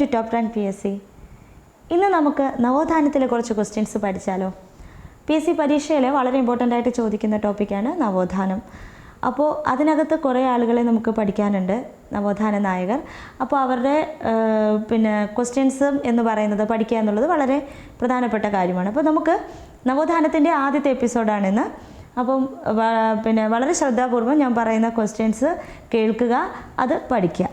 To top rank P S C ഇന്ന് നമുക്ക് നവോത്ഥാനത്തിലെ കുറച്ച് ക്വസ്റ്റ്യൻസ് പഠിച്ചാലോ? പി എസ് സി പരീക്ഷയിൽ വളരെ ഇമ്പോർട്ടന്റ് ആയിട്ട് ചോദിക്കുന്ന ടോപ്പിക്കാണ് നവോത്ഥാനം. അപ്പോൾ അതിനകത്ത് കുറേ ആളുകളെ നമുക്ക് പഠിക്കാനുണ്ട് നവോത്ഥാന നായകർ. അപ്പോൾ അവരുടെ പിന്നെ ക്വസ്റ്റ്യൻസ് എന്ന് പറയുന്നത് പഠിക്കുക എന്നുള്ളത് വളരെ പ്രധാനപ്പെട്ട കാര്യമാണ്. അപ്പോൾ നമുക്ക് നവോത്ഥാനത്തിന്റെ ആദ്യത്തെ എപ്പിസോഡാണിന്ന് അപ്പം പിന്നെ വളരെ ശ്രദ്ധാപൂർവം ഞാൻ പറയുന്ന ക്വസ്റ്റ്യൻസ് കേൾക്കുക അത് പഠിക്കുക.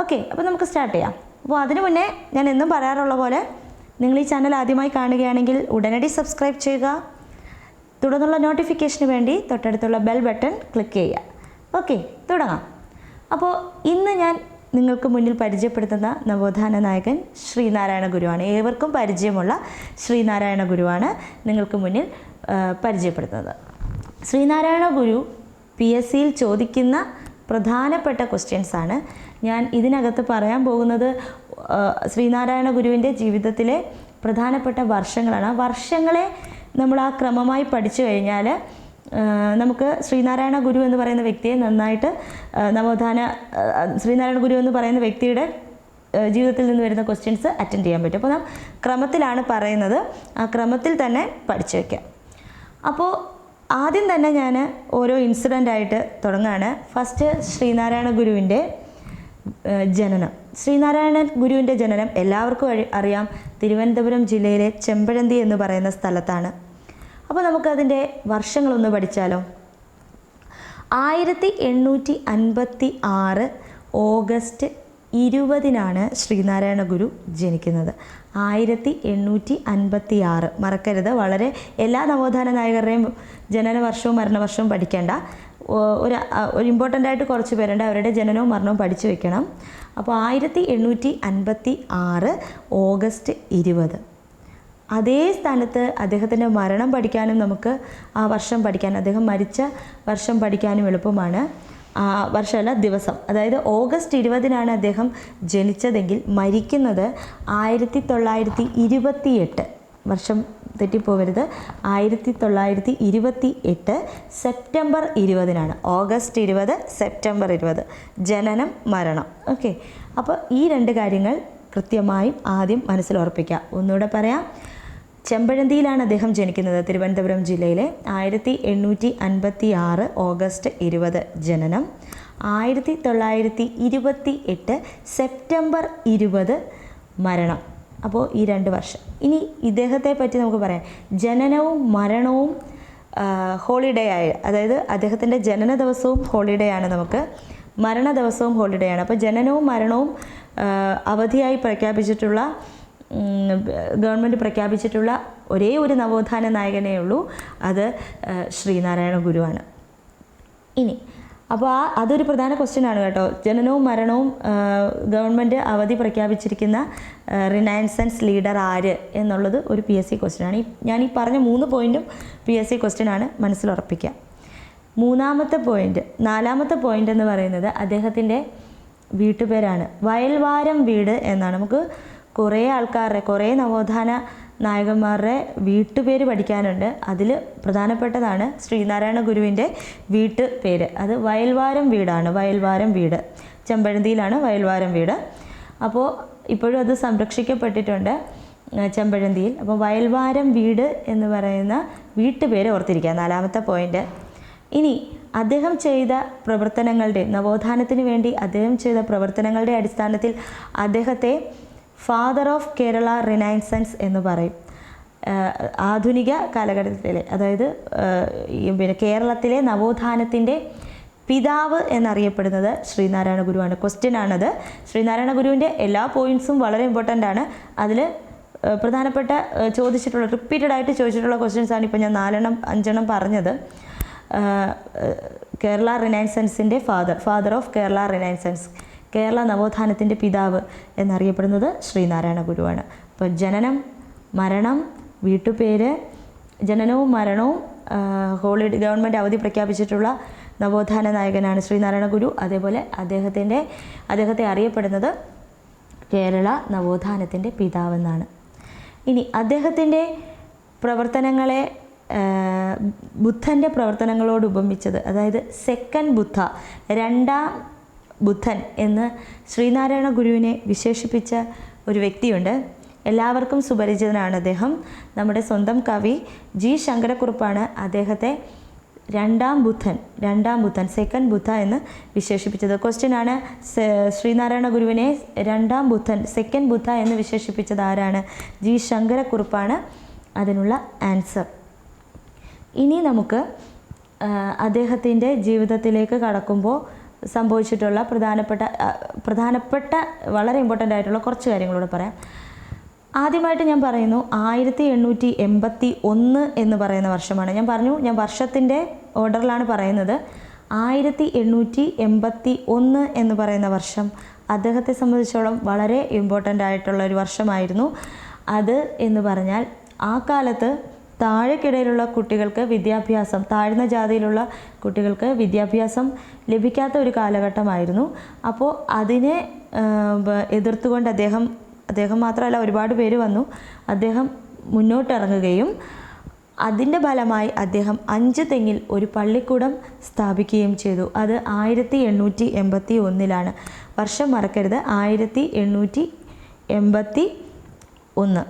ഓക്കെ അപ്പോൾ നമുക്ക് സ്റ്റാർട്ട് ചെയ്യാം. അപ്പോൾ അതിനു മുന്നേ ഞാൻ എന്നും പറയാറുള്ള പോലെ നിങ്ങൾ ഈ ചാനൽ ആദ്യമായി കാണുകയാണെങ്കിൽ ഉടനടി സബ്സ്ക്രൈബ് ചെയ്യുക. തുടർന്നുള്ള നോട്ടിഫിക്കേഷന് വേണ്ടി തൊട്ടടുത്തുള്ള ബെൽ ബട്ടൺ ക്ലിക്ക് ചെയ്യുക. ഓക്കെ തുടങ്ങാം. അപ്പോൾ ഇന്ന് ഞാൻ നിങ്ങൾക്ക് മുന്നിൽ പരിചയപ്പെടുത്തുന്ന നവോത്ഥാന നായകൻ ശ്രീനാരായണ ഗുരുവാണ്. ഏവർക്കും പരിചയമുള്ള ശ്രീനാരായണ ഗുരുവാണ് നിങ്ങൾക്ക് മുന്നിൽ പരിചയപ്പെടുത്തുന്നത്. ശ്രീനാരായണ ഗുരു പി എസ് സിയിൽ ചോദിക്കുന്ന പ്രധാനപ്പെട്ട ക്വസ്റ്റ്യൻസാണ് ഞാൻ ഇതിനകത്ത് പറയാൻ പോകുന്നത് ശ്രീനാരായണ ഗുരുവിന്റെ ജീവിതത്തിലെ പ്രധാനപ്പെട്ട വർഷങ്ങളാണ്. ആ വർഷങ്ങളെ നമ്മൾ ആ ക്രമമായി പഠിച്ചു കഴിഞ്ഞാൽ നമുക്ക് ശ്രീനാരായണ ഗുരു എന്ന് പറയുന്ന വ്യക്തിയെ നന്നായിട്ട് നവോത്ഥാന ശ്രീനാരായണ ഗുരു എന്ന് പറയുന്ന വ്യക്തിയുടെ ജീവിതത്തിൽ നിന്ന് വരുന്ന ക്വസ്റ്റ്യൻസ് അറ്റൻഡ് ചെയ്യാൻ പറ്റും. അപ്പോൾ നാം ക്രമത്തിലാണ് പറയുന്നത്. ആ ക്രമത്തിൽ തന്നെ പഠിച്ചു വയ്ക്കാം അപ്പോൾ ആദ്യം തന്നെ ഞാൻ ഓരോ ഇൻസിഡന്റ് ആയിട്ട് തുടങ്ങുകയാണ് ഫസ്റ്റ് ശ്രീനാരായണ ഗുരുവിന്റെ ജനനം. ശ്രീനാരായണ ഗുരുവിന്റെ ജനനം എല്ലാവർക്കും അറിയാം. തിരുവനന്തപുരം ജില്ലയിലെ ചെമ്പഴന്തി എന്ന് പറയുന്ന സ്ഥലത്താണ്. അപ്പോൾ നമുക്കതിന്റെ വർഷങ്ങളൊന്ന് പഠിച്ചാലോ? ആയിരത്തി എണ്ണൂറ്റി അൻപത്തി ആറ് ഓഗസ്റ്റ് ഇരുപതിനാണ് ശ്രീനാരായണ ഗുരു ജനിക്കുന്നത്. ആയിരത്തി എണ്ണൂറ്റി അൻപത്തി ആറ്. മറക്കരുത്. വളരെ എല്ലാ നവോത്ഥാന നായകരുടെയും ജനന വർഷവും മരണവർഷവും പഠിക്കേണ്ട. ഒരു ഒരു ഇമ്പോർട്ടന്റ് ആയിട്ട് കുറച്ച് പേരുണ്ട്. അവരുടെ ജനനവും മരണവും പഠിച്ചു വെക്കണം. അപ്പോൾ ആയിരത്തി എണ്ണൂറ്റി അൻപത്തി ആറ് ഓഗസ്റ്റ് ഇരുപത്. അതേ സ്ഥാനത്ത് അദ്ദേഹത്തിന്റെ മരണം പഠിക്കാനും നമുക്ക് ആ വർഷം പഠിക്കാൻ അദ്ദേഹം മരിച്ച വർഷം പഠിക്കാനും എളുപ്പമാണ്. ആ വർഷമല്ല ദിവസം. അതായത് ഓഗസ്റ്റ് ഇരുപതിനാണ് അദ്ദേഹം ജനിച്ചതെങ്കിൽ മരിക്കുന്നത് ആയിരത്തി തൊള്ളായിരത്തി ഇരുപത്തി എട്ട് വർഷം തെറ്റിപ്പോവരുത്. ആയിരത്തി തൊള്ളായിരത്തി ഇരുപത്തി എട്ട് സെപ്റ്റംബർ ഇരുപതിനാണ്. ഓഗസ്റ്റ് ഇരുപത് സെപ്റ്റംബർ ഇരുപത്. ജനനം മരണം. ഓക്കെ. അപ്പോൾ ഈ രണ്ട് കാര്യങ്ങൾ കൃത്യമായും ആദ്യം മനസ്സിൽ ഉറപ്പിക്കുക. ഒന്നുകൂടെ പറയാം. ചെമ്പഴന്തിയിലാണ് അദ്ദേഹം ജനിക്കുന്നത്. തിരുവനന്തപുരം ജില്ലയിലെ ആയിരത്തി എണ്ണൂറ്റി അൻപത്തി ആറ് ഓഗസ്റ്റ് ഇരുപത് ജനനം. ആയിരത്തി തൊള്ളായിരത്തി ഇരുപത്തി എട്ട് സെപ്റ്റംബർ ഇരുപത് മരണം. അപ്പോൾ ഈ രണ്ട് വർഷം. ഇനി ഇദ്ദേഹത്തെ പറ്റി നമുക്ക് പറയാം. ജനനവും മരണവും ഹോളിഡേ ആയി അതായത് അദ്ദേഹത്തിന്റെ ജനന ദിവസവും ഹോളിഡേ ആണ് നമുക്ക്. മരണ ദിവസവും ഹോളിഡേ ആണ്. അപ്പോൾ ജനനവും മരണവും അവധിയായി പ്രഖ്യാപിച്ചിട്ടുള്ള ഗവൺമെന്റ് പ്രഖ്യാപിച്ചിട്ടുള്ള ഒരേ ഒരു നവോത്ഥാന നായകനേ ഉള്ളൂ. അത് ശ്രീനാരായണ ഗുരുവാണ്. ഇനി അപ്പോൾ ആ അതൊരു പ്രധാന ക്വസ്റ്റ്യൻ ആണ് കേട്ടോ. ജനനവും മരണവും ഗവൺമെന്റ് അവധി പ്രഖ്യാപിച്ചിരിക്കുന്ന റിനയൻസൻസ് ലീഡർ ആര് എന്നുള്ളത് ഒരു പി എസ് സി ക്വസ്റ്റ്യനാണ് ഞാൻ ഈ പറഞ്ഞ മൂന്ന് പോയിന്റും പി എസ് സി ക്വസ്റ്റ്യനാണ് മനസ്സിലുറപ്പിക്കുക മൂന്നാമത്തെ പോയിന്റ് നാലാമത്തെ പോയിന്റ് എന്ന് പറയുന്നത് അദ്ദേഹത്തിന്റെ വീട്ടുപേരാണ്. വയൽവാരം വീട് എന്നാണ്. നമുക്ക് കുറേ ആൾക്കാരുടെ കുറേ നവോത്ഥാന നായകന്മാരുടെ വീട്ടുപേര് പഠിക്കാനുണ്ട്. അതിൽ പ്രധാനപ്പെട്ടതാണ് ശ്രീനാരായണ ഗുരുവിന്റെ വീട്ടുപേര്. അത് വയൽവാരം വീടാണ്. വയൽവാരം വീട്. ചെമ്പഴന്തിയിലാണ് വയൽവാരം വീട്. അപ്പോൾ ഇപ്പോഴും അത് സംരക്ഷിക്കപ്പെട്ടിട്ടുണ്ട് ചെമ്പഴന്തിയിൽ. അപ്പോൾ വയൽവാരം വീട് എന്ന് പറയുന്ന വീട്ടുപേര് ഓർത്തിരിക്കുക നാലാമത്തെ പോയിന്റ്. ഇനി അദ്ദേഹം ചെയ്ത പ്രവർത്തനങ്ങളുടെ നവോത്ഥാനത്തിന് വേണ്ടി അദ്ദേഹം ചെയ്ത പ്രവർത്തനങ്ങളുടെ അടിസ്ഥാനത്തിൽ അദ്ദേഹത്തെ ഫാദർ ഓഫ് കേരള റിനൈൻസൻസ് എന്ന് പറയും. ആധുനിക കാലഘട്ടത്തിലെ അതായത് പിന്നെ കേരളത്തിലെ നവോത്ഥാനത്തിന്റെ പിതാവ് എന്നറിയപ്പെടുന്നത് ശ്രീനാരായണ ഗുരുവാണ്. ക്വസ്റ്റ്യൻ ആണത്. ശ്രീനാരായണ ഗുരുവിന്റെ എല്ലാ പോയിന്റ്സും വളരെ ഇമ്പോർട്ടന്റ് ആണ്. അതിൽ പ്രധാനപ്പെട്ട ചോദിച്ചിട്ടുള്ള റിപ്പീറ്റഡ് ആയിട്ട് ചോദിച്ചിട്ടുള്ള ക്വസ്റ്റ്യൻസ് ആണ് ഇപ്പോൾ ഞാൻ നാലെണ്ണം അഞ്ചെണ്ണം പറഞ്ഞത്. Kerala റിനൈൻസൻസിന്റെ father father of Kerala renaissance Kerala നവോത്ഥാനത്തിന്റെ പിതാവ് എന്നറിയപ്പെടുന്നത് ശ്രീനാരായണ ഗുരുവാണ്. അപ്പോൾ ജനനം മരണം വീട്ടുപേര് ജനനവും മരണവും ഹോളിഡ് ഗവൺമെന്റ് അവധി പ്രഖ്യാപിച്ചിട്ടുള്ള നവോത്ഥാന നായകനാണ് ശ്രീനാരായണ ഗുരു. അതേപോലെ അദ്ദേഹത്തിന്റെ അദ്ദേഹത്തെ അറിയപ്പെടുന്നത് കേരള നവോത്ഥാനത്തിന്റെ പിതാവെന്നാണ്. ഇനി അദ്ദേഹത്തിന്റെ പ്രവർത്തനങ്ങളെ ബുദ്ധന്റെ പ്രവർത്തനങ്ങളോട് ഉപമിച്ചത് അതായത് സെക്കൻഡ് ബുദ്ധ രണ്ടാം ബുദ്ധൻ എന്ന് ശ്രീനാരായണ ഗുരുവിനെ വിശേഷിപ്പിച്ച ഒരു വ്യക്തിയുണ്ട്. എല്ലാവർക്കും സുപരിചിതനാണ് അദ്ദേഹം. നമ്മുടെ സ്വന്തം കവി ജി ശങ്കരക്കുറുപ്പാണ് അദ്ദേഹത്തെ രണ്ടാം ബുദ്ധൻ രണ്ടാം ബുദ്ധൻ സെക്കൻഡ് ബുദ്ധ എന്ന് വിശേഷിപ്പിച്ചത്. ക്വസ്റ്റ്യൻ ആണ് ശ്രീനാരായണ ഗുരുവിനെ രണ്ടാം ബുദ്ധൻ സെക്കൻഡ് ബുദ്ധ എന്ന് വിശേഷിപ്പിച്ചത് ആരാണ്? ജി ശങ്കരക്കുറുപ്പാണ് അതിനുള്ള ആൻസർ ഇനി നമുക്ക് അദ്ദേഹത്തിന്റെ ജീവിതത്തിലേക്ക് കടക്കുമ്പോൾ സംഭവിച്ചിട്ടുള്ള പ്രധാനപ്പെട്ട പ്രധാനപ്പെട്ട വളരെ ഇമ്പോർട്ടന്റ് ആയിട്ടുള്ള കുറച്ച് കാര്യങ്ങളൂടെ പറയാം. ആദ്യമായിട്ട് ഞാൻ പറയുന്നു ആയിരത്തി എണ്ണൂറ്റി എൺപത്തി ഒന്ന് എന്ന് പറയുന്ന വർഷമാണ്. ഞാൻ പറഞ്ഞു ഞാൻ വർഷത്തിന്റെ ഓർഡറിലാണ് പറയുന്നത്. ആയിരത്തി എണ്ണൂറ്റി എൺപത്തി ഒന്ന് എന്ന് പറയുന്ന വർഷം അദ്ദേഹത്തെ സംബന്ധിച്ചോളം വളരെ ഇമ്പോർട്ടന്റ് ആയിട്ടുള്ള ഒരു വർഷമായിരുന്നു. അത് എന്ന് പറഞ്ഞാൽ ആ കാലത്ത് താഴെക്കിടയിലുള്ള കുട്ടികൾക്ക് വിദ്യാഭ്യാസം താഴ്ന്ന ജാതിയിലുള്ള കുട്ടികൾക്ക് വിദ്യാഭ്യാസം ലഭിക്കാത്ത ഒരു കാലഘട്ടമായിരുന്നു. അപ്പോൾ അതിനെ എതിർത്തുകൊണ്ട് അദ്ദേഹം അദ്ദേഹം മാത്രമല്ല ഒരുപാട് പേര് വന്നു. അദ്ദേഹം മുന്നോട്ടിറങ്ങുകയും അതിന്റെ ഫലമായി അദ്ദേഹം അഞ്ച് തെങ്ങിൽ ഒരു പള്ളിക്കൂടം സ്ഥാപിക്കുകയും ചെയ്തു. അത് ആയിരത്തി എണ്ണൂറ്റി എൺപത്തി ഒന്നിലാണ് വർഷം മറക്കരുത്. ആയിരത്തി എണ്ണൂറ്റി എൺപത്തി ഒന്ന്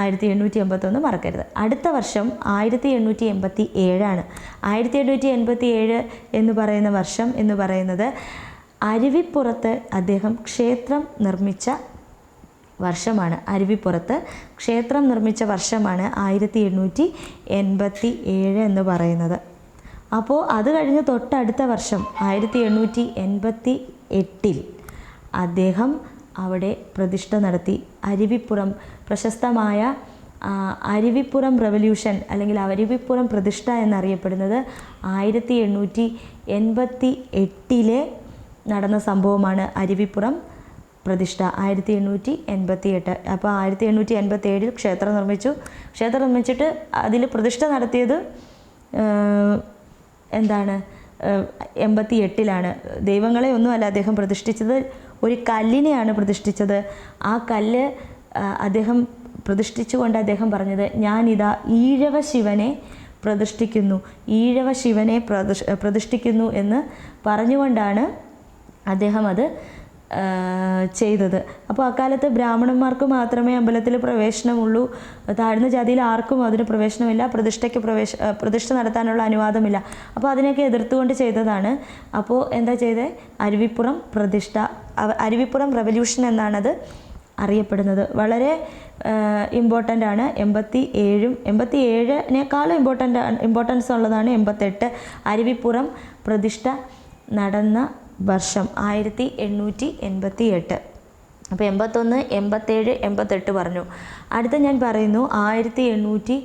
ആയിരത്തി എണ്ണൂറ്റി എൺപത്തൊന്ന് മറക്കരുത്. അടുത്ത വർഷം ആയിരത്തി എണ്ണൂറ്റി എൺപത്തി ഏഴാണ് ആയിരത്തി എണ്ണൂറ്റി എൺപത്തി ഏഴ് എന്ന് പറയുന്ന വർഷം എന്ന് പറയുന്നത് അരുവിപ്പുറത്ത് അദ്ദേഹം ക്ഷേത്രം നിർമ്മിച്ച വർഷമാണ്. അരുവിപ്പുറത്ത് ക്ഷേത്രം നിർമ്മിച്ച വർഷമാണ് ആയിരത്തി എണ്ണൂറ്റി എൺപത്തി ഏഴ് എന്ന് പറയുന്നത്. അപ്പോൾ അത് കഴിഞ്ഞ് തൊട്ടടുത്ത വർഷം ആയിരത്തി എണ്ണൂറ്റി എൺപത്തി എട്ടിൽ അദ്ദേഹം അവിടെ പ്രതിഷ്ഠ നടത്തി. അരുവിപ്പുറം പ്രശസ്തമായ അരുവിപ്പുറം റെവല്യൂഷൻ അല്ലെങ്കിൽ അരുവിപ്പുറം പ്രതിഷ്ഠ എന്നറിയപ്പെടുന്നത് ആയിരത്തി എണ്ണൂറ്റി എൺപത്തി എട്ടിലെ നടന്ന സംഭവമാണ് അരുവിപ്പുറം പ്രതിഷ്ഠ. ആയിരത്തി എണ്ണൂറ്റി എൺപത്തി എട്ട് അപ്പോൾ ആയിരത്തി എണ്ണൂറ്റി എൺപത്തി ഏഴിൽ ക്ഷേത്രം നിർമ്മിച്ചു. ക്ഷേത്രം നിർമ്മിച്ചിട്ട് അതിൽ പ്രതിഷ്ഠ നടത്തിയത് എന്താണ്? എൺപത്തി എട്ടിലാണ് ദൈവങ്ങളെ ഒന്നുമല്ല അദ്ദേഹം പ്രതിഷ്ഠിച്ചത് ഒരു കല്ലിനെയാണ് പ്രതിഷ്ഠിച്ചത്. ആ കല്ല് അദ്ദേഹം പ്രതിഷ്ഠിച്ചുകൊണ്ട് അദ്ദേഹം പറഞ്ഞത് ഞാനിതാ ഈഴവ ശിവനെ പ്രതിഷ്ഠിക്കുന്നു ഈഴവ ശിവനെ പ്രതിഷ് പ്രതിഷ്ഠിക്കുന്നു എന്ന് പറഞ്ഞുകൊണ്ടാണ് അദ്ദേഹം അത് ചെയ്തത്. അപ്പോൾ അക്കാലത്ത് ബ്രാഹ്മണന്മാർക്ക് മാത്രമേ അമ്പലത്തിൽ പ്രവേശനമുള്ളൂ. താഴ്ന്ന ജാതിയിൽ ആർക്കും അതിന് പ്രവേശനമില്ല പ്രതിഷ്ഠയ്ക്ക് പ്രവേശ പ്രതിഷ്ഠ നടത്താനുള്ള അനുവാദമില്ല. അപ്പോൾ അതിനെയൊക്കെ എതിർത്തുകൊണ്ട് ചെയ്തതാണ്. അപ്പോൾ എന്താ ചെയ്തത് അരുവിപ്പുറം പ്രതിഷ്ഠ അരുവിപ്പുറം റെവല്യൂഷൻ എന്നാണത്. അറിയപ്പെടുന്നത്. വളരെ ഇമ്പോർട്ടന്റ് ആണ്. എൺപത്തി ഏഴും എൺപത്തി ഏഴിനേക്കാളും ഇമ്പോർട്ടന്റ് ഇമ്പോർട്ടൻസ് ഉള്ളതാണ് എൺപത്തെട്ട്. അരുവിപ്പുറം പ്രതിഷ്ഠ നടന്ന വർഷം ആയിരത്തി എണ്ണൂറ്റി എൺപത്തി എട്ട് അപ്പോൾ എൺപത്തൊന്ന് എൺപത്തേഴ് എൺപത്തെട്ട് പറഞ്ഞു. അടുത്ത ഞാൻ പറയുന്നു ആയിരത്തി എണ്ണൂറ്റി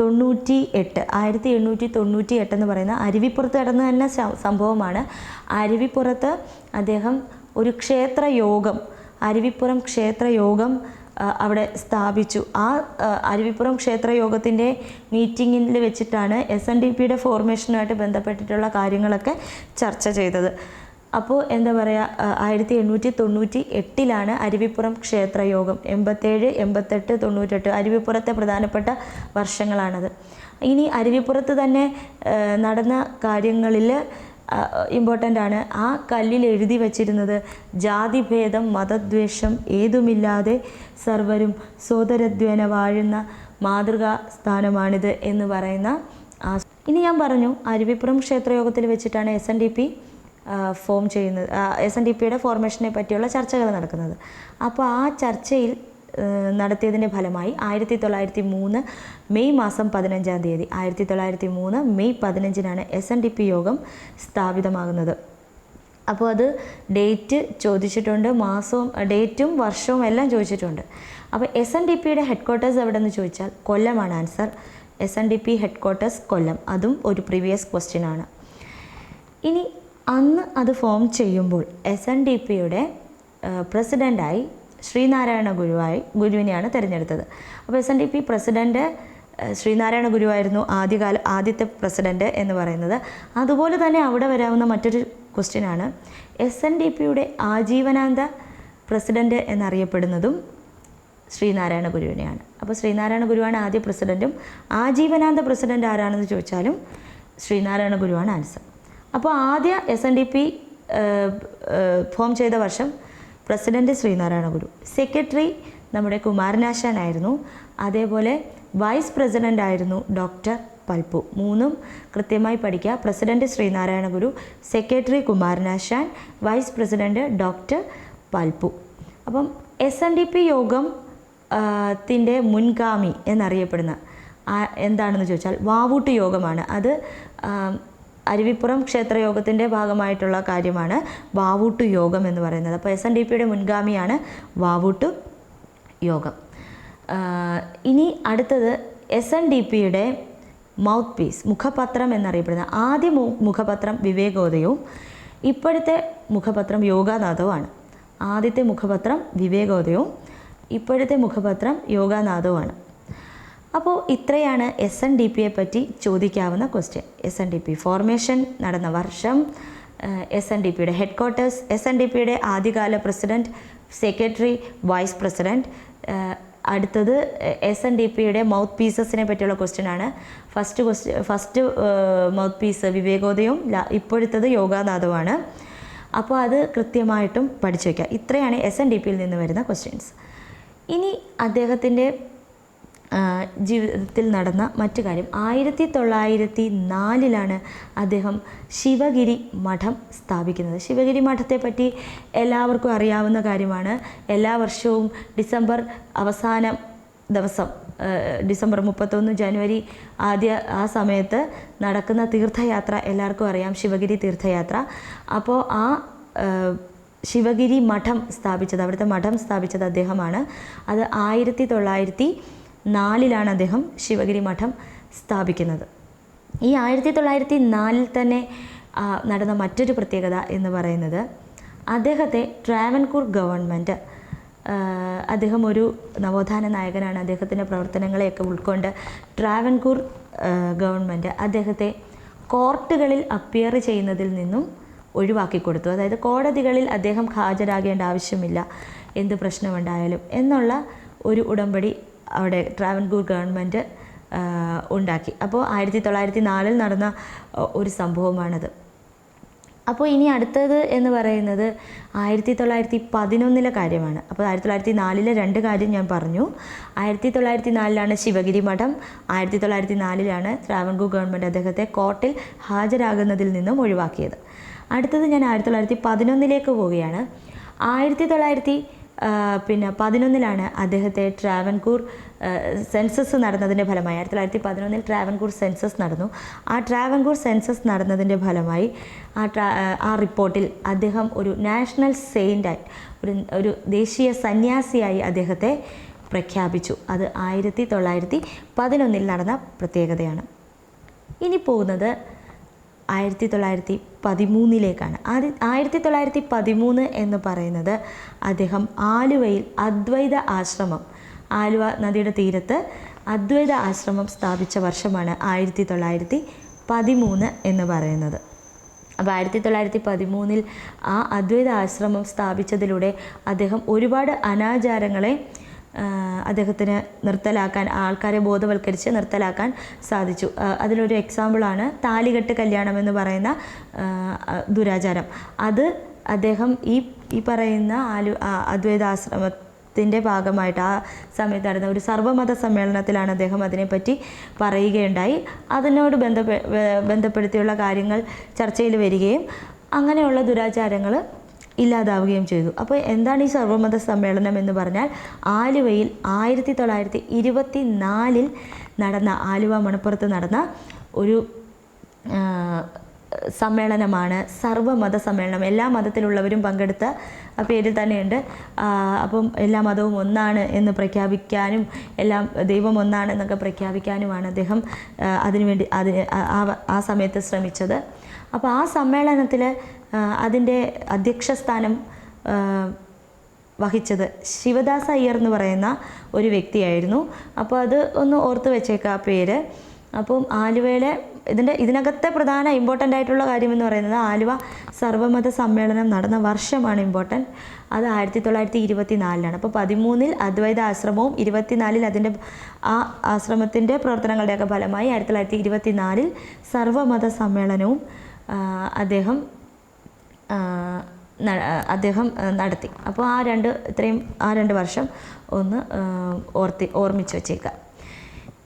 തൊണ്ണൂറ്റി എട്ട് ആയിരത്തി എണ്ണൂറ്റി തൊണ്ണൂറ്റി എട്ട് എന്ന് പറയുന്ന അരുവിപ്പുറത്ത് നടന്ന തന്നെ സംഭവമാണ്. അരുവിപ്പുറത്ത് അദ്ദേഹം ഒരു ക്ഷേത്ര യോഗം അരുവിപ്പുറം ക്ഷേത്രയോഗം അവിടെ സ്ഥാപിച്ചു. ആ അരുവിപ്പുറം ക്ഷേത്രയോഗത്തിന്റെ മീറ്റിങ്ങിൽ വെച്ചിട്ടാണ് എസ് എൻ ഡി പിയുടെ ഫോർമേഷനുമായിട്ട് ബന്ധപ്പെട്ടിട്ടുള്ള കാര്യങ്ങളൊക്കെ ചർച്ച ചെയ്തത്. അപ്പോൾ എന്താ പറയുക ആയിരത്തി എണ്ണൂറ്റി തൊണ്ണൂറ്റി എട്ടിലാണ് അരുവിപ്പുറം ക്ഷേത്രയോഗം. എൺപത്തേഴ് എൺപത്തെട്ട് തൊണ്ണൂറ്റെട്ട് അരുവിപ്പുറത്തെ പ്രധാനപ്പെട്ട വർഷങ്ങളാണത്. ഇനി അരുവിപ്പുറത്ത് തന്നെ നടന്ന കാര്യങ്ങളിൽ ഇമ്പോർട്ടന്റ് ആണ്. ആ കല്ലിൽ എഴുതി വച്ചിരുന്നത് ജാതിഭേദം മതദ്വേഷം ഏതുമില്ലാതെ സർവരും സോദരദ്വേന വാഴുന്ന മാതൃകാ സ്ഥാനമാണിത് എന്ന് പറയുന്ന ഇനി ഞാൻ പറഞ്ഞു അരുവിപ്പുറം ക്ഷേത്രയോഗത്തിൽ വെച്ചിട്ടാണ് S N D P form ചെയ്യുന്നത്. എസ് എൻ ഡി പിയുടെ ഫോർമേഷനെ പറ്റിയുള്ള ചർച്ചകൾ നടക്കുന്നത്. അപ്പോൾ ആ ചർച്ചയിൽ നടത്തിയതിന്റെ ഫലമായി ആയിരത്തി തൊള്ളായിരത്തി മൂന്ന് മെയ് മാസം പതിനഞ്ചാം തീയതി ആയിരത്തി തൊള്ളായിരത്തി മൂന്ന് മെയ് പതിനഞ്ചിനാണ് എസ് എൻ ഡി പി യോഗം സ്ഥാപിതമാകുന്നത്. അപ്പോൾ അത് ഡേറ്റ് ചോദിച്ചിട്ടുണ്ട് മാസവും ഡേറ്റും വർഷവും എല്ലാം ചോദിച്ചിട്ടുണ്ട്. അപ്പോൾ എസ് എൻ ഡി പിയുടെ ഹെഡ് ക്വാർട്ടേഴ്സ് എവിടെയെന്ന് ചോദിച്ചാൽ കൊല്ലമാണ് answer. S N D P headquarters Kollam അതും ഒരു പ്രീവിയസ് ക്വസ്റ്റ്യൻ ആണ്. ഇനി അന്ന് അത് ഫോം ചെയ്യുമ്പോൾ എസ് എൻ ഡി പിയുടെ പ്രസിഡന്റായി ശ്രീനാരായണ ഗുരുവായി ഗുരുവിനെയാണ് തിരഞ്ഞെടുത്തത്. അപ്പോൾ S N D P president Sreenarayana ഗുരുവായിരുന്നു ആദ്യകാല ആദ്യത്തെ പ്രസിഡന്റ് എന്ന് പറയുന്നത്. അതുപോലെ തന്നെ അവിടെ വരാവുന്ന മറ്റൊരു ക്വസ്റ്റ്യനാണ് എസ് എൻ ഡി പിയുടെ ആജീവനാന്ത പ്രസിഡന്റ് എന്നറിയപ്പെടുന്നതും ശ്രീനാരായണ ഗുരുവിനെയാണ്. അപ്പോൾ ശ്രീനാരായണ ഗുരുവാണ് ആദ്യ പ്രസിഡന്റും ആജീവനാന്ത പ്രസിഡന്റ് ആരാണെന്ന് ചോദിച്ചാലും ശ്രീനാരായണ ഗുരുവാണ് ആൻസർ അപ്പോൾ ആദ്യ S N D P form ചെയ്ത വർഷം പ്രസിഡന്റ് ശ്രീനാരായണ ഗുരു. സെക്രട്ടറി നമ്മുടെ കുമാരനാശാനായിരുന്നു അതേപോലെ വൈസ് പ്രസിഡന്റ് ആയിരുന്നു ഡോക്ടർ പൽപ്പു. മൂന്നും കൃത്യമായി പഠിക്കുക. President Sreenarayana Guru secretary Kumaranasan vice president doctor Palpu. അപ്പം എസ് എൻ ഡി പി യോഗം ത്തിന്റെ മുൻഗാമി എന്നറിയപ്പെടുന്ന എന്താണെന്ന് ചോദിച്ചാൽ വാവൂട്ട് യോഗമാണ്. അത് അരുവിപ്പുറം ക്ഷേത്രയോഗത്തിന്റെ ഭാഗമായിട്ടുള്ള കാര്യമാണ് വാവൂട്ട് യോഗം എന്ന് പറയുന്നത്. അപ്പോൾ എസ് എൻ ഡി പിയുടെ മുൻഗാമിയാണ് വാവൂട്ട് യോഗം. ഇനി അടുത്തത് എസ് എൻ ഡി പിയുടെ മൗത്ത് പീസ് മുഖപത്രം എന്നറിയപ്പെടുന്ന ആദ്യ മുഖപത്രം വിവേകോദയവും ഇപ്പോഴത്തെ മുഖപത്രം യോഗാനാഥവുമാണ്. ആദ്യത്തെ മുഖപത്രം വിവേകോദയവും ഇപ്പോഴത്തെ മുഖപത്രം യോഗാനാഥവുമാണ്. അപ്പോൾ ഇത്രയാണ് എസ് എൻ ഡി പിയെ പറ്റി ചോദിക്കാവുന്ന question S N D P formation നടന്ന വർഷം എസ് എൻ ഡി പിയുടെ headquarters S N D പിയുടെ ആദ്യകാല പ്രസിഡന്റ് സെക്രട്ടറി വൈസ് പ്രസിഡന്റ് അടുത്തത് എസ് എൻ ഡി പിയുടെ മൗത്ത് പീസസിനെ പറ്റിയുള്ള ക്വസ്റ്റ്യൻ ആണ്. First question first mouthpiece വിവേകോദയവും ഇപ്പോഴത്തത് യോഗാനാഥവുമാണ്. അപ്പോൾ അത് കൃത്യമായിട്ടും പഠിച്ചു വയ്ക്കുക ഇത്രയാണ് എസ് എൻ ഡി പിയിൽ നിന്ന് വരുന്ന ക്വസ്റ്റ്യൻസ് ഇനി അദ്ദേഹത്തിന്റെ ജീവിതത്തിൽ നടന്ന മറ്റു കാര്യം. ആയിരത്തി തൊള്ളായിരത്തി നാലിലാണ് അദ്ദേഹം ശിവഗിരി മഠം സ്ഥാപിക്കുന്നത്. ശിവഗിരി മഠത്തെ പറ്റി എല്ലാവർക്കും അറിയാവുന്ന കാര്യമാണ്. എല്ലാ വർഷവും ഡിസംബർ അവസാന ദിവസം ഡിസംബർ മുപ്പത്തൊന്ന് ജനുവരി ആദ്യ ആ സമയത്ത് നടക്കുന്ന തീർത്ഥയാത്ര എല്ലാവർക്കും അറിയാം. ശിവഗിരി തീർത്ഥയാത്ര. അപ്പോൾ ആ ശിവഗിരി മഠം സ്ഥാപിച്ചത് അവിടുത്തെ മഠം സ്ഥാപിച്ചത് അദ്ദേഹമാണ്. അത് ആയിരത്തി തൊള്ളായിരത്തി നാലിലാണ് അദ്ദേഹം ശിവഗിരി മഠം സ്ഥാപിക്കുന്നത്. ഈ ആയിരത്തി തൊള്ളായിരത്തി നാലിൽ തന്നെ നടന്ന മറ്റൊരു പ്രത്യേകത എന്ന് പറയുന്നത് അദ്ദേഹത്തെ ട്രാവൻകൂർ ഗവൺമെന്റ് അദ്ദേഹം ഒരു നവോത്ഥാന നായകനാണ്. അദ്ദേഹത്തിന്റെ പ്രവർത്തനങ്ങളെയൊക്കെ ഉൾക്കൊണ്ട് ട്രാവൻകൂർ ഗവൺമെന്റ് അദ്ദേഹത്തെ കോർട്ടുകളിൽ അപ്പിയർ ചെയ്യുന്നതിൽ നിന്നും ഒഴിവാക്കി കൊടുത്തു. അതായത് കോടതികളിൽ അദ്ദേഹം ഹാജരാകേണ്ട ആവശ്യമില്ല. എന്ത് പ്രശ്നമുണ്ടായാലും എന്നുള്ള ഒരു ഉടമ്പടി അവിടെ ട്രാവൻകൂർ ഗവൺമെന്റ് ഉണ്ടാക്കി. അപ്പോൾ ആയിരത്തി തൊള്ളായിരത്തി നാലിൽ നടന്ന ഒരു സംഭവമാണത്. അപ്പോൾ ഇനി അടുത്തത് എന്ന് പറയുന്നത് ആയിരത്തി തൊള്ളായിരത്തി പതിനൊന്നിലെ കാര്യമാണ്. അപ്പോൾ ആയിരത്തി തൊള്ളായിരത്തി നാലിലെ രണ്ട് കാര്യം ഞാൻ പറഞ്ഞു. ആയിരത്തി തൊള്ളായിരത്തി നാലിലാണ് ശിവഗിരി മഠം. ആയിരത്തി തൊള്ളായിരത്തി നാലിലാണ് ട്രാവൻകൂർ ഗവൺമെന്റ് അദ്ദേഹത്തെ കോർട്ടിൽ ഹാജരാകുന്നതിൽ നിന്നും ഒഴിവാക്കിയത്. അടുത്തത് ഞാൻ ആയിരത്തി തൊള്ളായിരത്തി പതിനൊന്നിലേക്ക് പോവുകയാണ്. ആയിരത്തി തൊള്ളായിരത്തി പിന്നെ പതിനൊന്നിലാണ് അദ്ദേഹത്തെ ട്രാവൻകൂർ സെൻസസ് നടന്നതിന്റെ ഫലമായി. ആയിരത്തി തൊള്ളായിരത്തി പതിനൊന്നിൽ ട്രാവൻകൂർ സെൻസസ് നടന്നു. ആ ട്രാവൻകൂർ സെൻസസ് നടന്നതിന്റെ ഫലമായി ആ ട്രാ ആ റിപ്പോർട്ടിൽ അദ്ദേഹം ഒരു നാഷണൽ സെയിന്റായി ഒരു ഒരു ദേശീയ സന്യാസിയായി അദ്ദേഹത്തെ പ്രഖ്യാപിച്ചു. അത് ആയിരത്തി തൊള്ളായിരത്തി പതിനൊന്നിൽ നടന്ന പ്രത്യേകതയാണ്. ഇനി പോകുന്നത് ആയിരത്തി തൊള്ളായിരത്തി പതിമൂന്നിലേക്കാണ് ആദ്യ ആയിരത്തി തൊള്ളായിരത്തി പതിമൂന്ന് എന്ന് പറയുന്നത് അദ്ദേഹം ആലുവയിൽ അദ്വൈത ആശ്രമം ആലുവ നദിയുടെ തീരത്ത് അദ്വൈത ആശ്രമം സ്ഥാപിച്ച വർഷമാണ് ആയിരത്തി തൊള്ളായിരത്തി പതിമൂന്ന് എന്ന് പറയുന്നത്. അപ്പോൾ ആയിരത്തി തൊള്ളായിരത്തി പതിമൂന്നിൽ ആ അദ്വൈത ആശ്രമം സ്ഥാപിച്ചതിലൂടെ അദ്ദേഹം ഒരുപാട് അനാചാരങ്ങളെ അദ്ദേഹത്തിന് നിർത്തലാക്കാൻ ആൾക്കാരെ ബോധവൽക്കരിച്ച് നിർത്തലാക്കാൻ സാധിച്ചു. അതിലൊരു എക്സാമ്പിളാണ് താലികെട്ട് കല്യാണം എന്ന് പറയുന്ന ദുരാചാരം. അത് അദ്ദേഹം ഈ ഈ പറയുന്ന ആലു അദ്വൈതാശ്രമ അദ്വൈതാശ്രമത്തിന്റെ ഭാഗമായിട്ട് ആ സമയത്ത് നടന്ന ഒരു സർവമത സമ്മേളനത്തിലാണ് അദ്ദേഹം അതിനെപ്പറ്റി പറയുകയുണ്ടായി. അതിനോട് ബന്ധപ്പെ ബന്ധപ്പെടുത്തിയുള്ള കാര്യങ്ങൾ ചർച്ചയിൽ വരികയും അങ്ങനെയുള്ള ദുരാചാരങ്ങൾ ഇല്ലാതാവുകയും ചെയ്തു. അപ്പോൾ എന്താണ് ഈ സർവമത സമ്മേളനം എന്ന് പറഞ്ഞാൽ ആലുവയിൽ ആയിരത്തി തൊള്ളായിരത്തി ഇരുപത്തി നാലിൽ നടന്ന ആലുവ മണപ്പുറത്ത് നടന്ന ഒരു സമ്മേളനമാണ് സർവമത സമ്മേളനം. എല്ലാ മതത്തിലുള്ളവരും പങ്കെടുത്ത പേരിൽ തന്നെയുണ്ട്. അപ്പം എല്ലാ മതവും ഒന്നാണ് എന്ന് പ്രഖ്യാപിക്കാനും എല്ലാം ദൈവം ഒന്നാണ് എന്നൊക്കെ പ്രഖ്യാപിക്കാനുമാണ് അദ്ദേഹം അതിനുവേണ്ടി അതിന് ആ സമയത്ത് ശ്രമിച്ചത്. അപ്പോൾ ആ സമ്മേളനത്തിൽ അതിന്റെ അധ്യക്ഷ സ്ഥാനം ആ, വഹിച്ചത് ശിവദാസ് അയ്യർ എന്ന് പറയുന്ന ഒരു വ്യക്തിയായിരുന്നു. അപ്പോൾ അത് ഒന്ന് ഓർത്ത് വെച്ചേക്കാം ആ പേര്. അപ്പം ആലുവയിലെ ഇതിന്റെ ഇതിനകത്തെ പ്രധാന ഇമ്പോർട്ടന്റ് ആയിട്ടുള്ള കാര്യം എന്ന് പറയുന്നത് ആലുവ സർവമത സമ്മേളനം നടന്ന വർഷമാണ് ഇമ്പോർട്ടന്റ് അത് ആയിരത്തി തൊള്ളായിരത്തി ഇരുപത്തി നാലിലാണ് അപ്പോൾ പതിമൂന്നിൽ അദ്വൈത ആശ്രമവും ഇരുപത്തിനാലിൽ അതിന്റെ ആ ആശ്രമത്തിന്റെ പ്രവർത്തനങ്ങളുടെയൊക്കെ ഫലമായി ആയിരത്തി തൊള്ളായിരത്തി ഇരുപത്തി നാലിൽ സർവമത സമ്മേളനവും അദ്ദേഹം അദ്ദേഹം നടത്തി. അപ്പോൾ ആ രണ്ട് ഇത്രയും ആ രണ്ട് വർഷം ഒന്ന് ഓർത്തി ഓർമ്മിച്ച് വച്ചേക്കാം.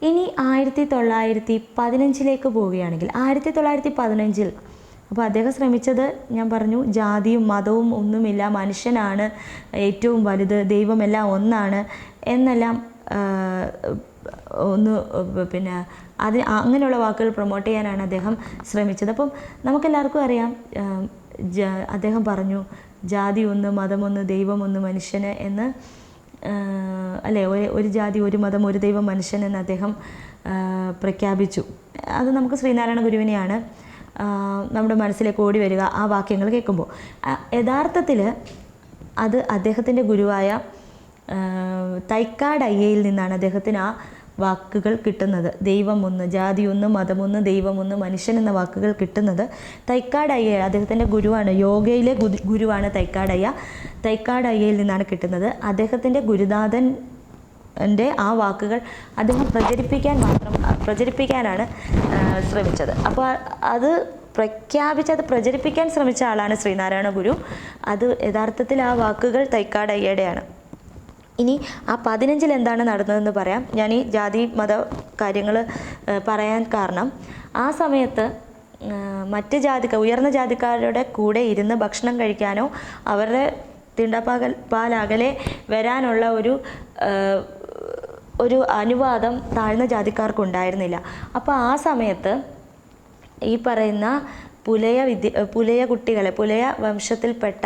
ഇനി ആയിരത്തി തൊള്ളായിരത്തി പതിനഞ്ചിലേക്ക് പോവുകയാണെങ്കിൽ ആയിരത്തി തൊള്ളായിരത്തി പതിനഞ്ചിൽ അപ്പോൾ അദ്ദേഹം ശ്രമിച്ചത് ഞാൻ പറഞ്ഞു ജാതിയും മതവും ഒന്നുമില്ല മനുഷ്യനാണ് ഏറ്റവും വലുത് ദൈവമെല്ലാം ഒന്നാണ് എന്നെല്ലാം ഒന്ന് പിന്നെ അത് അങ്ങനെയുള്ള വാക്കുകൾ പ്രൊമോട്ട് ചെയ്യാനാണ് അദ്ദേഹം ശ്രമിച്ചത്. അപ്പം നമുക്കെല്ലാവർക്കും അറിയാം അദ്ദേഹം പറഞ്ഞു ജാതി ഒന്ന് മതമൊന്ന് ദൈവമൊന്ന് മനുഷ്യന് എന്ന് അല്ലെ ഒരു ഒരു ജാതി ഒരു മതം ഒരു ദൈവം മനുഷ്യൻ എന്ന് അദ്ദേഹം പ്രഖ്യാപിച്ചു. അത് നമുക്ക് ശ്രീനാരായണ ഗുരുവിനെയാണ് നമ്മുടെ മനസ്സിലേക്ക് ഓടി വരിക ആ വാക്യങ്ങൾ കേൾക്കുമ്പോൾ. യഥാർത്ഥത്തിൽ അത് അദ്ദേഹത്തിന്റെ ഗുരുവായ തൈക്കാട് അയ്യയിൽ നിന്നാണ് അദ്ദേഹത്തിന് ആ വാക്കുകൾ കിട്ടുന്നത്. ദൈവം ഒന്ന് ജാതി ഒന്ന് മതമൊന്ന് ദൈവമൊന്ന് മനുഷ്യൻ എന്ന വാക്കുകൾ കിട്ടുന്നത്. തൈക്കാടയ്യ അദ്ദേഹത്തിന്റെ ഗുരുവാണ്. യോഗയിലെ ഗുരു- ഗുരുവാണ് തൈക്കാട് അയ്യ തൈക്കാട് അയ്യയിൽ നിന്നാണ് കിട്ടുന്നത്. അദ്ദേഹത്തിന്റെ ഗുരുനാഥൻ എന്റെ ആ വാക്കുകൾ അദ്ദേഹം പ്രചരിപ്പിക്കാൻ മാത്രം പ്രചരിപ്പിക്കാനാണ് ശ്രമിച്ചത്. അപ്പോൾ അത് പ്രഖ്യാപിച്ച് അത് പ്രചരിപ്പിക്കാൻ ശ്രമിച്ച ആളാണ് ശ്രീനാരായണ ഗുരു. അത് യഥാർത്ഥത്തിൽ ആ വാക്കുകൾ തൈക്കാട് അയ്യയുടെയാണ് ഇനി ആ പതിനഞ്ചിൽ എന്താണ് നടന്നതെന്ന് പറയാം. ഞാൻ ഈ ജാതി മത കാര്യങ്ങൾ പറയാൻ കാരണം ആ സമയത്ത് മറ്റ് ജാതിക്കാർ ഉയർന്ന ജാതിക്കാരുടെ കൂടെ ഇരുന്ന് ഭക്ഷണം കഴിക്കാനോ അവരുടെ തിണ്ടപ്പാകൽ പാലകലെ വരാനുള്ള ഒരു ഒരു അനുവാദം താഴ്ന്ന ജാതിക്കാർക്ക് ഉണ്ടായിരുന്നില്ല അപ്പോൾ ആ സമയത്ത് ഈ പറയുന്ന പുലയ വിദ്യ പുലയ കുട്ടികളെ പുലയ വംശത്തിൽപ്പെട്ട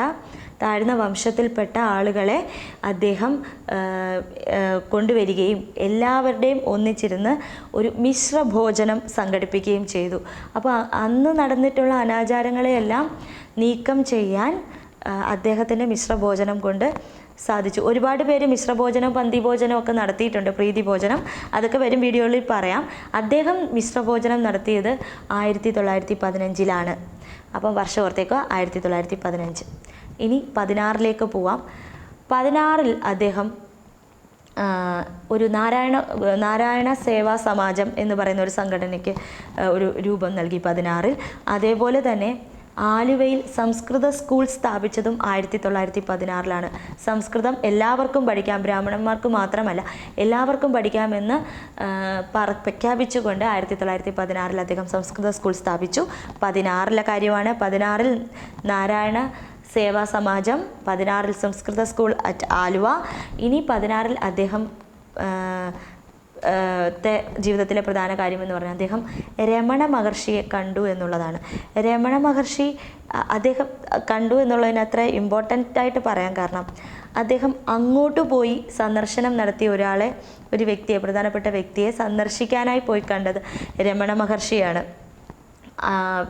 താഴ്ന്ന വംശത്തിൽപ്പെട്ട ആളുകളെ അദ്ദേഹം കൊണ്ടുവരികയും എല്ലാവരുടെയും ഒന്നിച്ചിരുന്ന് ഒരു മിശ്ര ഭോജനം സംഘടിപ്പിക്കുകയും ചെയ്തു. അപ്പോൾ അന്ന് നടന്നിട്ടുള്ള അനാചാരങ്ങളെയെല്ലാം നീക്കം ചെയ്യാൻ അദ്ദേഹത്തിന്റെ മിശ്രഭോജനം കൊണ്ട് സാധിച്ചു. ഒരുപാട് പേര് മിശ്രഭോജനം പന്തിഭോജനം ഒക്കെ നടത്തിയിട്ടുണ്ട് പ്രീതി ഭോജനം അതൊക്കെ വരും വീഡിയോകളിൽ പറയാം. അദ്ദേഹം മിശ്രഭോജനം നടത്തിയത് ആയിരത്തി തൊള്ളായിരത്തി പതിനഞ്ചിലാണ്. അപ്പം വർഷം ഓർത്തേക്കുക ആയിരത്തി തൊള്ളായിരത്തി പതിനഞ്ച്. ഇനി പതിനാറിലേക്ക് പോവാം. പതിനാറിൽ അദ്ദേഹം ഒരു നാരായണ നാരായണ സേവാ സമാജം എന്ന് പറയുന്ന ഒരു സംഘടനയ്ക്ക് ഒരു രൂപം നൽകി പതിനാറിൽ. അതേപോലെ തന്നെ ആലുവയിൽ സംസ്കൃത സ്കൂൾ സ്ഥാപിച്ചതും ആയിരത്തി തൊള്ളായിരത്തി പതിനാറിലാണ് സംസ്കൃതം എല്ലാവർക്കും പഠിക്കാം ബ്രാഹ്മണന്മാർക്ക് മാത്രമല്ല എല്ലാവർക്കും പഠിക്കാമെന്ന് പ്രഖ്യാപിച്ചുകൊണ്ട് ആയിരത്തി തൊള്ളായിരത്തി പതിനാറിൽ അദ്ദേഹം സംസ്കൃത സ്കൂൾ സ്ഥാപിച്ചു. പതിനാറിലെ കാര്യമാണ് പതിനാറിൽ നാരായണ സേവാ സമാജം പതിനാറിൽ സംസ്കൃത സ്കൂൾ അറ്റ് ആലുവ. ഇനി പതിനാറിൽ അദ്ദേഹം ജീവിതത്തിലെ പ്രധാന കാര്യമെന്ന് പറഞ്ഞാൽ അദ്ദേഹം രമണ മഹർഷിയെ കണ്ടു എന്നുള്ളതാണ്. രമണ മഹർഷി അദ്ദേഹം കണ്ടു എന്നുള്ളതിന് അത്ര ഇമ്പോർട്ടന്റ് ആയിട്ട് പറയാൻ കാരണം അദ്ദേഹം അങ്ങോട്ട് പോയി സന്ദർശനം നടത്തിയ ഒരാളെ ഒരു വ്യക്തിയെ പ്രധാനപ്പെട്ട വ്യക്തിയെ സന്ദർശിക്കാനായി പോയി കണ്ടത് രമണ മഹർഷിയാണ്.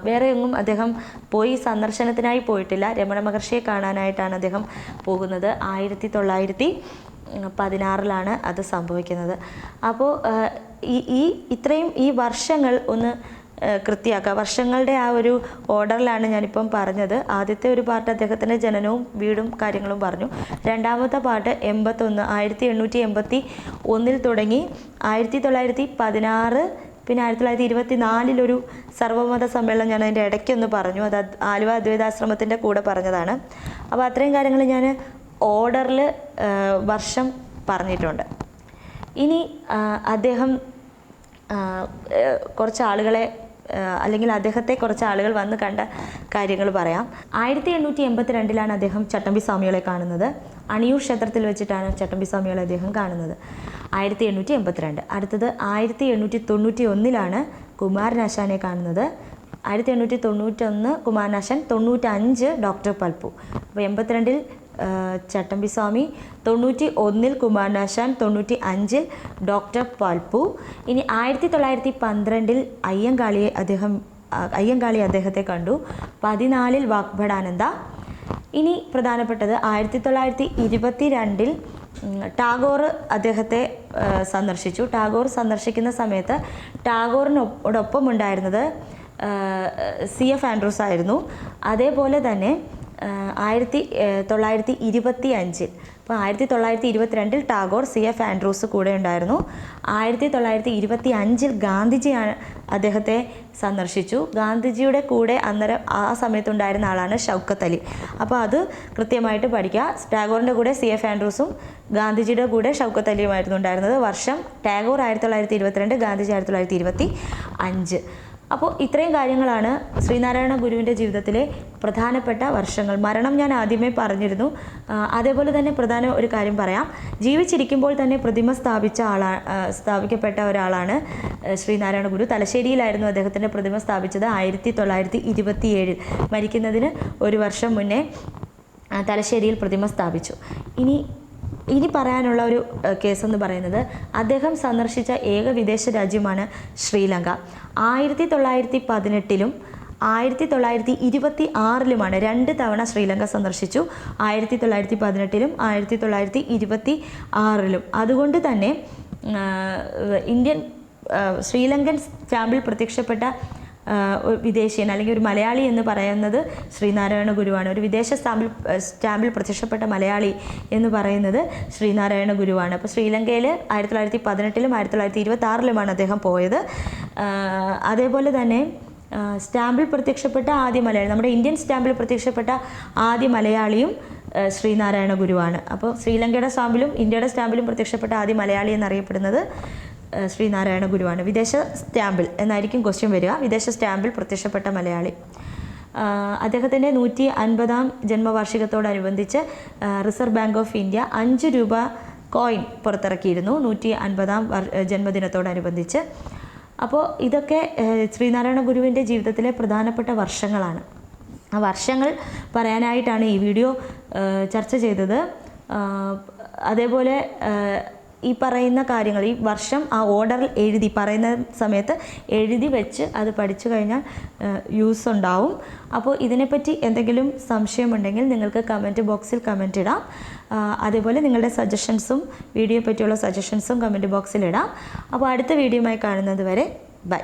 വേറെ എങ്ങും അദ്ദേഹം പോയി സന്ദർശനത്തിനായി പോയിട്ടില്ല. രമണ മഹർഷിയെ കാണാനായിട്ടാണ് അദ്ദേഹം പോകുന്നത്. ആയിരത്തി തൊള്ളായിരത്തി പതിനാറിലാണ് അത് സംഭവിക്കുന്നത്. അപ്പോൾ ഈ ഈ ഇത്രയും ഈ വർഷങ്ങൾ ഒന്ന് കൃത്യാക്കുക വർഷങ്ങളുടെ ആ ഒരു ഓർഡറിലാണ് ഞാനിപ്പം പറഞ്ഞത്. ആദ്യത്തെ ഒരു പാർട്ട് അദ്ദേഹത്തിന്റെ ജനനവും വീടും കാര്യങ്ങളും പറഞ്ഞു. രണ്ടാമത്തെ പാട്ട് എൺപത്തൊന്ന് ആയിരത്തി എണ്ണൂറ്റി എൺപത്തി ഒന്നിൽ തുടങ്ങി. ആയിരത്തി തൊള്ളായിരത്തി പതിനാറ് പിന്നെ ആയിരത്തി തൊള്ളായിരത്തി ഇരുപത്തി നാലിലൊരു സർവമത സമ്മേളനം ഞാൻ അതിന്റെ ഇടയ്ക്കൊന്ന് പറഞ്ഞു. അത് ആലുവ അദ്വൈതാശ്രമത്തിന്റെ കൂടെ പറഞ്ഞതാണ്. അപ്പോൾ അത്രയും കാര്യങ്ങൾ ഞാൻ ഓർഡറിൽ വർഷം പറഞ്ഞിട്ടുണ്ട്. ഇനി അദ്ദേഹം കുറച്ച് ആളുകളെ അല്ലെങ്കിൽ അദ്ദേഹത്തെ കുറച്ച് ആളുകൾ വന്ന് കണ്ട കാര്യങ്ങൾ പറയാം. ആയിരത്തി എണ്ണൂറ്റി എൺപത്തി രണ്ടിലാണ് അദ്ദേഹം ചട്ടമ്പി സ്വാമികളെ കാണുന്നത്. അണിയൂർ ക്ഷേത്രത്തിൽ വെച്ചിട്ടാണ് ചട്ടമ്പി സ്വാമികളെ അദ്ദേഹം കാണുന്നത്. ആയിരത്തി എണ്ണൂറ്റി എൺപത്തിരണ്ട് അടുത്തത് ആയിരത്തി എണ്ണൂറ്റി തൊണ്ണൂറ്റി ഒന്നിലാണ് കുമാരനാശാനെ കാണുന്നത്. ആയിരത്തി എണ്ണൂറ്റി തൊണ്ണൂറ്റൊന്ന് കുമാരനാശൻ തൊണ്ണൂറ്റഞ്ച് ഡോക്ടർ പൽപ്പു. അപ്പോൾ എൺപത്തിരണ്ടിൽ ചട്ടമ്പിസ്വാമി ചട്ടമ്പി സ്വാമി തൊണ്ണൂറ്റി ഒന്നിൽ കുമാരനാശാൻ തൊണ്ണൂറ്റി അഞ്ചിൽ ഡോക്ടർ പൽപ്പു. ഇനി ആയിരത്തി തൊള്ളായിരത്തി പന്ത്രണ്ടിൽ അയ്യങ്കാളിയെ അദ്ദേഹം അയ്യങ്കാളി അദ്ദേഹത്തെ കണ്ടു. പതിനാലിൽ വാഗ്ഭടാനന്ദ. ഇനി പ്രധാനപ്പെട്ടത് ആയിരത്തി തൊള്ളായിരത്തി ഇരുപത്തി രണ്ടിൽ ടാഗോർ അദ്ദേഹത്തെ സന്ദർശിച്ചു. ടാഗോർ സന്ദർശിക്കുന്ന സമയത്ത് ടാഗോറിനോടൊപ്പം ഉണ്ടായിരുന്നത് സി എഫ് ആൻഡ്രൂസ് ആയിരുന്നു. അതേപോലെ തന്നെ ആയിരത്തി തൊള്ളായിരത്തി ഇരുപത്തി അഞ്ചിൽ അപ്പോൾ ആയിരത്തി തൊള്ളായിരത്തി ഇരുപത്തിരണ്ടിൽ ടാഗോർ സി എഫ് ആൻഡ്രൂസ് കൂടെ ഉണ്ടായിരുന്നു. ആയിരത്തി തൊള്ളായിരത്തി ഇരുപത്തി അഞ്ചിൽ ഗാന്ധിജിയാണ് അദ്ദേഹത്തെ സന്ദർശിച്ചു. ഗാന്ധിജിയുടെ കൂടെ അന്നേരം ആ സമയത്തുണ്ടായിരുന്ന ആളാണ് ഷൗക്കത്ത് അലി. അപ്പോൾ അത് കൃത്യമായിട്ട് പഠിക്കുക. ടാഗോറിന്റെ കൂടെ സി എഫ് ആൻഡ്രൂസും ഗാന്ധിജിയുടെ കൂടെ ഷൗക്കത്ത് അലിയുമായിരുന്നു ഉണ്ടായിരുന്നത്. വർഷം ടാഗോർ ആയിരത്തി തൊള്ളായിരത്തി ഇരുപത്തിരണ്ട് ഗാന്ധിജി ആയിരത്തി തൊള്ളായിരത്തി ഇരുപത്തി അഞ്ച് അപ്പോൾ ഇത്രയും കാര്യങ്ങളാണ് ശ്രീനാരായണ ഗുരുവിന്റെ ജീവിതത്തിലെ പ്രധാനപ്പെട്ട വർഷങ്ങൾ. മരണം ഞാൻ ആദ്യമേ പറഞ്ഞിരുന്നു. അതേപോലെ തന്നെ പ്രധാന ഒരു കാര്യം പറയാം. ജീവിച്ചിരിക്കുമ്പോൾ തന്നെ പ്രതിമ സ്ഥാപിച്ച ആളാ സ്ഥാപിക്കപ്പെട്ട ഒരാളാണ് ശ്രീനാരായണ ഗുരു. തലശ്ശേരിയിലായിരുന്നു അദ്ദേഹത്തിന്റെ പ്രതിമ സ്ഥാപിച്ചത് ആയിരത്തി തൊള്ളായിരത്തി ഇരുപത്തിയേഴിൽ മരിക്കുന്നതിന് ഒരു വർഷം മുന്നേ തലശ്ശേരിയിൽ പ്രതിമ സ്ഥാപിച്ചു. ഇനി ഇനി പറയാനുള്ള ഒരു കേസെന്ന് പറയുന്നത് അദ്ദേഹം സന്ദർശിച്ച ഏക വിദേശ രാജ്യമാണ് ശ്രീലങ്ക. ആയിരത്തി തൊള്ളായിരത്തി പതിനെട്ടിലും ആയിരത്തി തൊള്ളായിരത്തി ഇരുപത്തി ആറിലുമാണ് രണ്ട് തവണ ശ്രീലങ്ക സന്ദർശിച്ചു. ആയിരത്തി തൊള്ളായിരത്തി പതിനെട്ടിലും ആയിരത്തി തൊള്ളായിരത്തി ഇരുപത്തി ആറിലും അതുകൊണ്ട് തന്നെ ഇന്ത്യൻ ശ്രീലങ്കൻ സ്റ്റാമ്പിൽ പ്രത്യക്ഷപ്പെട്ട വിദേശീയൻ അല്ലെങ്കിൽ ഒരു മലയാളി എന്ന് പറയുന്നത് ശ്രീനാരായണ ഗുരുവാണ്. ഒരു വിദേശ സ്റ്റാമ്പിൽ സ്റ്റാമ്പിൽ പ്രത്യക്ഷപ്പെട്ട മലയാളി എന്ന് പറയുന്നത് ശ്രീനാരായണ ഗുരുവാണ്. അപ്പോൾ ശ്രീലങ്കയിൽ ആയിരത്തി തൊള്ളായിരത്തി പതിനെട്ടിലും ആയിരത്തി തൊള്ളായിരത്തി ഇരുപത്തി ആറിലുമാണ് അദ്ദേഹം പോയത്. അതേപോലെ തന്നെ സ്റ്റാമ്പിൽ പ്രത്യക്ഷപ്പെട്ട ആദ്യ മലയാളി നമ്മുടെ ഇന്ത്യൻ സ്റ്റാമ്പിൽ പ്രത്യക്ഷപ്പെട്ട ആദ്യ മലയാളിയും ശ്രീനാരായണ ഗുരുവാണ്. അപ്പോൾ ശ്രീലങ്കയുടെ സ്റ്റാമ്പിലും ഇന്ത്യയുടെ സ്റ്റാമ്പിലും പ്രത്യക്ഷപ്പെട്ട ആദ്യ മലയാളി എന്നറിയപ്പെടുന്നത് ശ്രീനാരായണ ഗുരുവാണ്. വിദേശ സ്റ്റാമ്പിൽ എന്നായിരിക്കും ക്വസ്റ്റ്യൻ വരിക. വിദേശ സ്റ്റാമ്പിൽ പ്രത്യക്ഷപ്പെട്ട മലയാളി. അദ്ദേഹത്തിന്റെ നൂറ്റി അൻപതാം ജന്മവാർഷികത്തോടനുബന്ധിച്ച് റിസർവ് ബാങ്ക് ഓഫ് ഇന്ത്യ അഞ്ച് രൂപ കോയിൻ പുറത്തിറക്കിയിരുന്നു നൂറ്റി അൻപതാം ജന്മദിനത്തോടനുബന്ധിച്ച്. അപ്പോൾ ഇതൊക്കെ ശ്രീനാരായണ ഗുരുവിന്റെ ജീവിതത്തിലെ പ്രധാനപ്പെട്ട വർഷങ്ങളാണ്. ആ വർഷങ്ങൾ പറയാനായിട്ടാണ് ഈ വീഡിയോ ചർച്ച ചെയ്തത്. അതേപോലെ ഈ പറയുന്ന കാര്യങ്ങൾ ഈ വർഷം ആ ഓർഡറിൽ എഴുതി പറയുന്ന സമയത്ത് എഴുതി വെച്ച് അത് പഠിച്ചു കഴിഞ്ഞാൽ യൂസ് ഉണ്ടാവും. അപ്പോൾ ഇതിനെപ്പറ്റി എന്തെങ്കിലും സംശയമുണ്ടെങ്കിൽ നിങ്ങൾക്ക് കമന്റ് ബോക്സിൽ കമന്റ് ഇടാം. അതേപോലെ നിങ്ങളുടെ സജഷൻസും വീഡിയോ പറ്റിയുള്ള സജഷൻസും കമന്റ് ബോക്സിൽ ഇടാം. അപ്പോൾ അടുത്ത വീഡിയോയുമായി കാണുന്നത് വരെ ബൈ